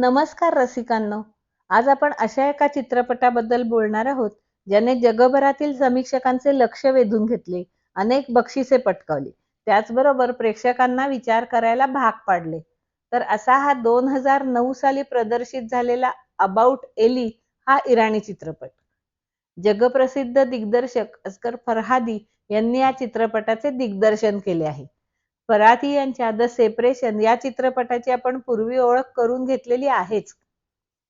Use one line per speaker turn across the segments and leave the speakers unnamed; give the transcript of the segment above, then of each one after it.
नमस्कार रसिकांनो. आज आपण अशा एका चित्रपटाबद्दल बोलणार आहोत ज्याने जगभरातील समीक्षकांचे लक्ष वेधून घेतले अनेक बक्षिसे पटकावली. त्याचबरोबर प्रेक्षकांना विचार करायला भाग पाडले. तर असा हा दोन हजार नऊ साली प्रदर्शित झालेला अबाउट एली हा इराणी चित्रपट. जगप्रसिद्ध दिग्दर्शक अस्कर फरहादी यांनी या चित्रपटाचे दिग्दर्शन केले आहे. फराती यांच्या द सेपरेशन या चित्रपटाची आपण पूर्वी ओळख करून घेतलेली आहेच.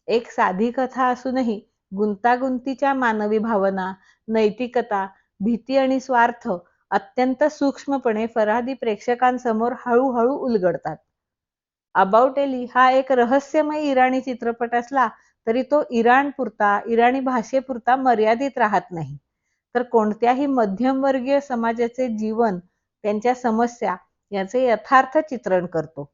एक साधी कथा असूनही गुंतागुंतीच्या मानवी भावना नैतिकता भीती आणि स्वार्थ अत्यंत सूक्ष्मपणे फरादी प्रेक्षकांसमोर हळूहळू उलगडतात. अबाउट एली हा एक रहस्यमय इराणी चित्रपट असला तरी तो इराण पुरता इराणी भाषेपुरता मर्यादित राहत नाही. तर कोणत्याही मध्यमवर्गीय समाजाचे जीवन त्यांच्या समस्या याचे यथार्थ चित्रण करतो.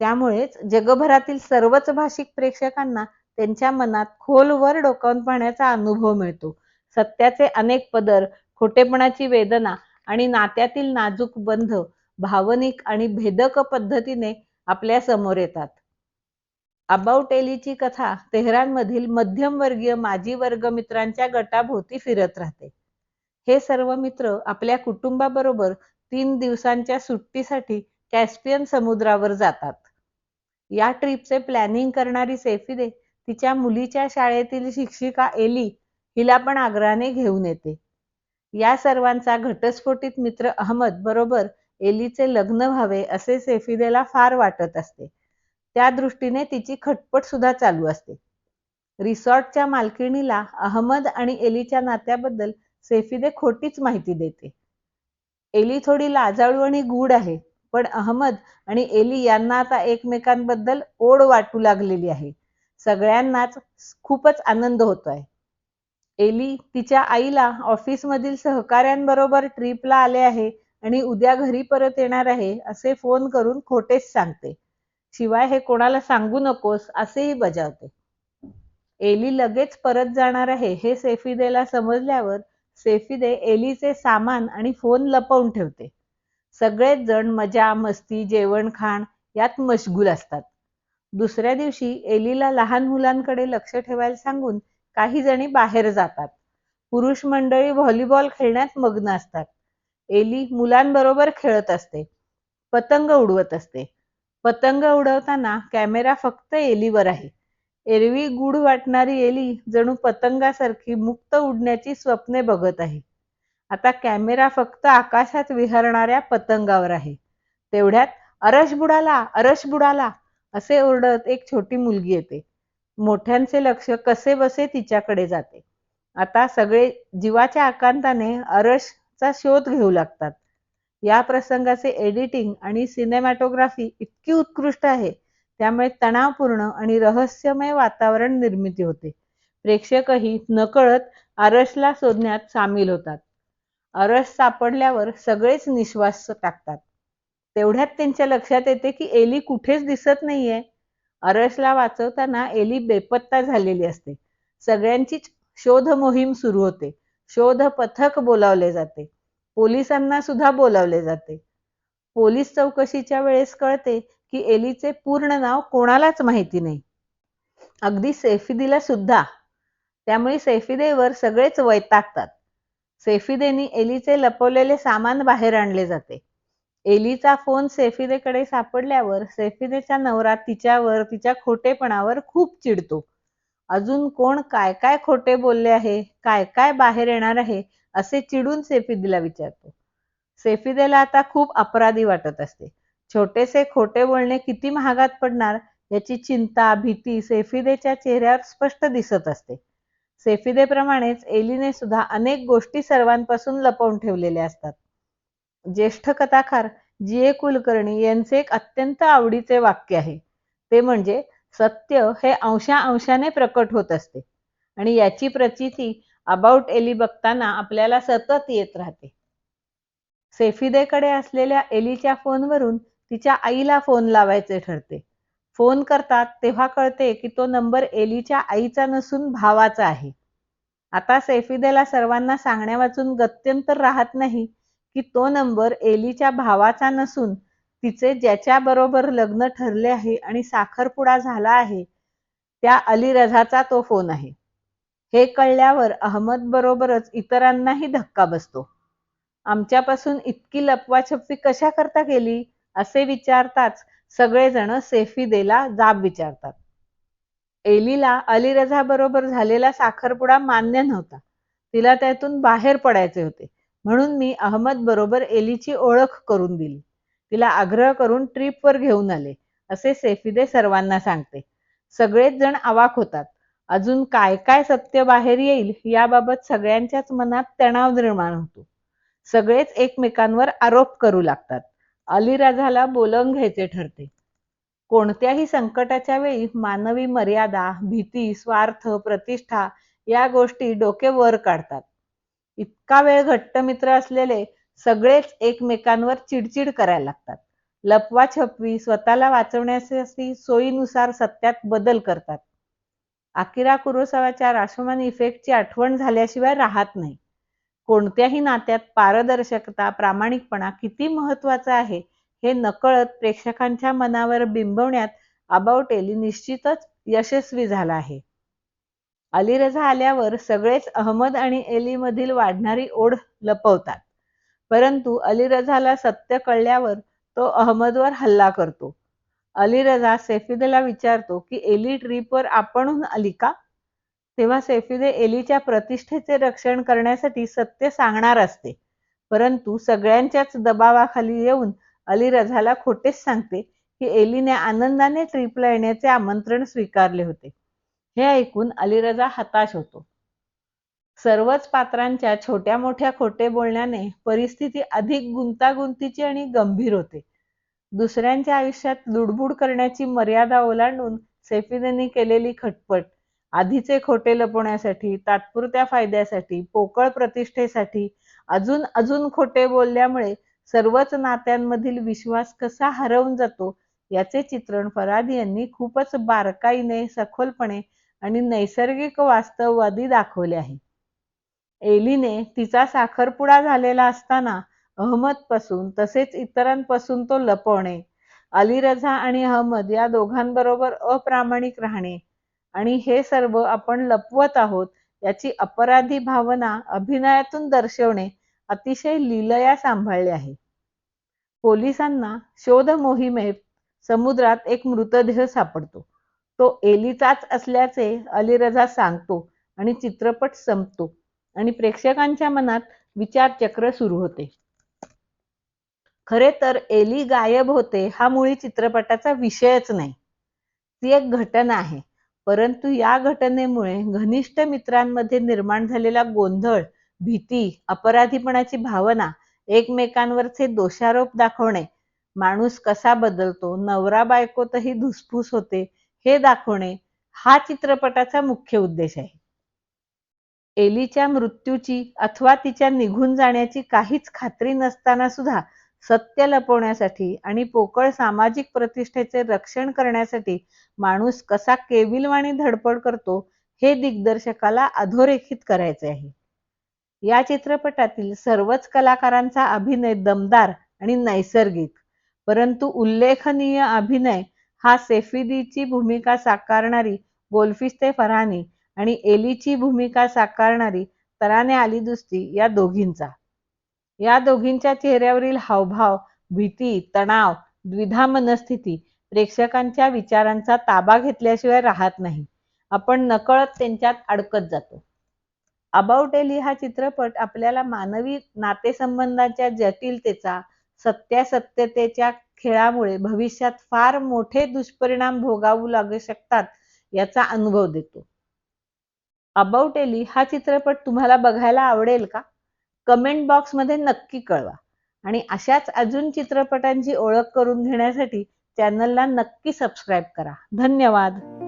त्यामुळेच जगभरातील सर्वच भाषिक प्रेक्षकांना त्यांच्या मनात खोलवर डोकावून पाहण्याचा अनुभव मिळतो. सत्याचे अनेक पदर खोटेपणाची वेदना आणि नात्यातील नाजूक बंध भावनिक आणि भेदक पद्धतीने आपल्यासमोर येतात. अबाउट एलीची कथा तेहरानमधील मध्यमवर्गीय माजी वर्ग मित्रांच्या गटाभोवती फिरत राहते. हे सर्व मित्र आपल्या कुटुंबाबरोबर तीन दिवसांच्या सुट्टीसाठी कॅस्पियन समुद्रावर जातात. या ट्रिपचे प्लॅनिंग करणारी सेफिदे तिच्या मुलीच्या शाळेतील शिक्षिका एली हिला पण आग्रहाने घेऊन येते. या सर्वांचा घटस्फोटित मित्र अहमद बरोबर एलीचे लग्न व्हावे असे सेफिदेला फार वाटत असते. त्या दृष्टीने तिची खटपट सुद्धा चालू असते. रिसॉर्टच्या मालकिणीला अहमद आणि एलीच्या नात्याबद्दल सेफिदे खोटीच माहिती देते. एली थोडी लाजाळू आणि गूढ आहे पण अहमद आणि एली यांना आता एकमेकांबद्दल ओढ वाटू लागलेली आहे. सगळ्यांनाच खूपच आनंद होतोय. एली तिच्या आईला ऑफिसमधील सहकाऱ्यांबरोबर ट्रिपला आले आहे आणि उद्या घरी परत येणार आहे असे फोन करून खोटेच सांगते. शिवाय हे कोणाला सांगू नकोस असेही बजावते. एली लगेच परत जाणार आहे हे सेफिदेला समजल्यावर सेफिदे एलीचे सामान आणि फोन लपवून ठेवते. सगळेच जण मजा मस्ती जेवण खाण यात मशगूल असतात. दुसऱ्या दिवशी एलीला लहान मुलांकडे लक्ष ठेवायला सांगून काही जणी बाहेर जातात. पुरुष मंडळी व्हॉलीबॉल खेळण्यात मग्न असतात. एली मुलांबरोबर खेळत असते. पतंग उडवत असते. पतंग उडवताना कॅमेरा फक्त एलीवर आहे. एरवी गुढ वाटणारी एली जणू पतंगासारखी मुक्त उडण्याची स्वप्ने बघत आहे. आता कॅमेरा फक्त आकाशात विहरणाऱ्या पतंगावर आहे. तेवढ्यात अरश बुडाला अरश बुडाला असे ओरडत एक छोटी मुलगी येते. मोठ्यांचे लक्ष कसे बसे तिच्याकडे जाते. आता सगळे जीवाच्या आकांताने अरशचा शोध घेऊ लागतात. या प्रसंगाचे एडिटिंग आणि सिनेमॅटोग्राफी इतकी उत्कृष्ट आहे. त्यामुळे तणावपूर्ण आणि रहस्यमय वातावरण निर्मिती होते. प्रेक्षकही नकळत आरसला शोधण्यात सामील होतात. आरस सापडल्यावर सगळेच निश्वास टाकतात. तेवढ्यात त्यांच्या लक्षात येते की एली कुठेच दिसत नाहीये. अरसला वाचवताना एली बेपत्ता झालेली असते. सगळ्यांचीच शोध मोहीम सुरू होते. शोध पथक बोलावले जाते. पोलिसांना सुद्धा बोलावले जाते. पोलीस चौकशीच्या वेळेस कळते की एलीचे पूर्ण नाव कोणालाच माहिती नाही. अगदी सैफिदीला सुद्धा. त्यामुळे सैफिदेवर सगळेच वैतागतात. सैफिदेनी एलीचे लपवलेले सामान बाहेर आणले जाते. एलीचा फोन सैफिदेकडे सापडल्यावर सैफिदेचा नवरा तिच्यावर तिच्या खोटेपणावर खूप चिडतो. अजून कोण काय काय खोटे बोलले आहे काय काय बाहेर येणार आहे असे चिडून सेफिदीला विचारतो. सेफिदेला आता खूप अपराधी वाटत असते. छोटेसे खोटे बोलणे किती महागात पडणार याची चिंता भीती सेफिदेच्या चेहऱ्यावर स्पष्ट दिसत असते. सेफिदेप्रमाणेच एलीने सुद्धा अनेक गोष्टी सर्वांपासून लपवून ठेवलेल्या असतात. ज्येष्ठ कथाकार जी ए कुलकर्णी यांचे एक अत्यंत आवडीचे वाक्य आहे. ते म्हणजे सत्य हे अंशा अंशाने प्रकट होत असते आणि याची प्रचिती अबाउट एली बघताना आपल्याला सतत येत राहते. सेफिदेकडे असलेल्या एलीच्या फोनवरून तिच्या आईला फोन लावायचे ठरते. फोन करतात तेव्हा कळते की तो नंबर एलीच्या आईचा नसून भावाचा आहे. आता सैफिदेला सर्वांना सांगण्या वाचून गत्यंतर राहत नाही की तो नंबर एलीच्या भावाचा नसून तिचे ज्याच्या बरोबर लग्न ठरले आहे आणि साखरपुडा झाला आहे त्या अली रझाचा तो फोन आहे. हे कळल्यावर अहमद बरोबरच इतरांनाही धक्का बसतो. आमच्यापासून इतकी लपवाछपवी कशा करता गेली असे विचारताच सगळेजण सेफिदेला जाब विचारतात. एलीला अलिरझा बरोबर झालेला साखरपुडा मान्य नव्हता. तिला त्यातून बाहेर पडायचे होते. म्हणून मी अहमद बरोबर एलीची ओळख करून दिली. तिला आग्रह करून ट्रीपवर घेऊन आले असे सेफिदे सर्वांना सांगते. सगळेच जण अवाक होतात. अजून काय काय सत्य बाहेर येईल याबाबत सगळ्यांच्याच मनात तणाव निर्माण होतो. सगळेच एकमेकांवर आरोप करू लागतात. अलिराजाला बोलवून घ्यायचे ठरते. कोणत्याही संकटाच्या वेळी मानवी मर्यादा भीती स्वार्थ प्रतिष्ठा या गोष्टी डोके वर काढतात. इतका वेळ घट्ट मित्र असलेले सगळेच एकमेकांवर चिडचिड करायला लागतात. लपवा छपवी स्वतःला वाचवण्यासाठी सोयीनुसार सत्यात बदल करतात. आकिरा कुरोसावाच्या राशमान इफेक्टची आठवण झाल्याशिवाय राहत नाही. कोणत्याही नात्यात पारदर्शकता प्रामाणिकपणा किती महत्त्वाचा आहे हे नकळत प्रेक्षकांच्या मनावर बिंबवण्यात अबाउट निश्चितच यशस्वी झाला आहे. अलीरजा आल्यावर सगळेच अहमद आणि एली मधील वाढणारी ओढ लपवतात. परंतु अलीरजाला सत्य कळल्यावर तो अहमदवर हल्ला करतो. अलीरजा सेफिदेला विचारतो की एली ट्रीपवर आपणहून आली का? तेव्हा सेफिदे एलीच्या प्रतिष्ठेचे रक्षण करण्यासाठी सत्य सांगणार असते. परंतु सगळ्यांच्याच दबावाखाली येऊन अली रझाला खोटेच सांगते की एलीने आनंदाने ट्रिपला येण्याचे आमंत्रण स्वीकारले होते. हे ऐकून अलिरजा हताश होतो. सर्वच पात्रांच्या छोट्या मोठ्या खोटे बोलण्याने परिस्थिती अधिक गुंतागुंतीची आणि गंभीर होते. दुसऱ्यांच्या आयुष्यात लुडबुड करण्याची मर्यादा ओलांडून सैफीदेने केलेली खटपट आधीचे खोटे लपवण्यासाठी तात्पुरत्या फायद्यासाठी पोकळ प्रतिष्ठेसाठी अजून अजून खोटे बोलल्यामुळे सर्वच नात्यांमधील विश्वास कसा हरवून जातो याचे चित्रण फराद यांनी खूपच बारकाईने सखोलपणे आणि नैसर्गिक वास्तववादी दाखवले आहे. एलीने तिचा साखरपुडा झालेला असताना अहमदपासून तसेच इतरांपासून तो लपवणे अली रझा आणि अहमद या दोघांबरोबर अप्रामाणिक राहणे आणि हे सर्व आपण लपवत आहोत याची अपराधी भावना अभिनयातून दर्शवणे अतिशय लीलया सांभाळले आहे. पोलिसांना शोध मोहिमेत समुद्रात एक मृतदेह सापडतो. तो एलीचाच असल्याचे अलीरजा सांगतो आणि चित्रपट संपतो आणि प्रेक्षकांच्या मनात विचारचक्र सुरू होते. खरे तर एली गायब होते हा मुळी चित्रपटाचा विषयच नाही. ती एक घटना आहे. परंतु या घटनेमुळे घनिष्ठ मित्रांमध्ये निर्माण झालेला गोंधळ भीती अपराधीपणाची भावना एकमेकांवरचे दोषारोप दाखवणे माणूस कसा बदलतो नवरा बायकोतही धुसफूस होते हे दाखवणे हा चित्रपटाचा मुख्य उद्देश आहे. एलीच्या मृत्यूची अथवा तिच्या निघून जाण्याची काहीच खात्री नसताना सुद्धा सत्य लपवण्यासाठी आणि पोकळ सामाजिक प्रतिष्ठेचे रक्षण करण्यासाठी माणूस कसा केविलवाणी धडपड करतो हे दिग्दर्शकाला अधोरेखित करायचे आहे. या चित्रपटातील सर्वच कलाकारांचा अभिनय दमदार आणि नैसर्गिक परंतु उल्लेखनीय अभिनय हा सेफिदीची भूमिका साकारणारी गोल्फिस्ते फरहानी आणि एलीची भूमिका साकारणारी तराने आली दुस्ती या दोघींचा. या दोघींच्या चेहऱ्यावरील हावभाव भीती तणाव द्विधा मनस्थिती प्रेक्षकांच्या विचारांचा ताबा घेतल्याशिवाय राहत नाही. आपण नकळत त्यांच्यात अडकत जातो. अबाउट एली हा चित्रपट आपल्याला मानवी नातेसंबंधांच्या जटिलतेचा सत्यासत्यतेच्या खेळामुळे भविष्यात फार मोठे दुष्परिणाम भोगावू लागू शकतात याचा अनुभव देतो. अबाउट एली हा चित्रपट तुम्हाला बघायला आवडेल का? कमेंट बॉक्समध्ये नक्की कळवा. आणि अशाच अजून चित्रपटांची ओळख करून घेण्यासाठी चॅनलला नक्की सबस्क्राईब करा. धन्यवाद.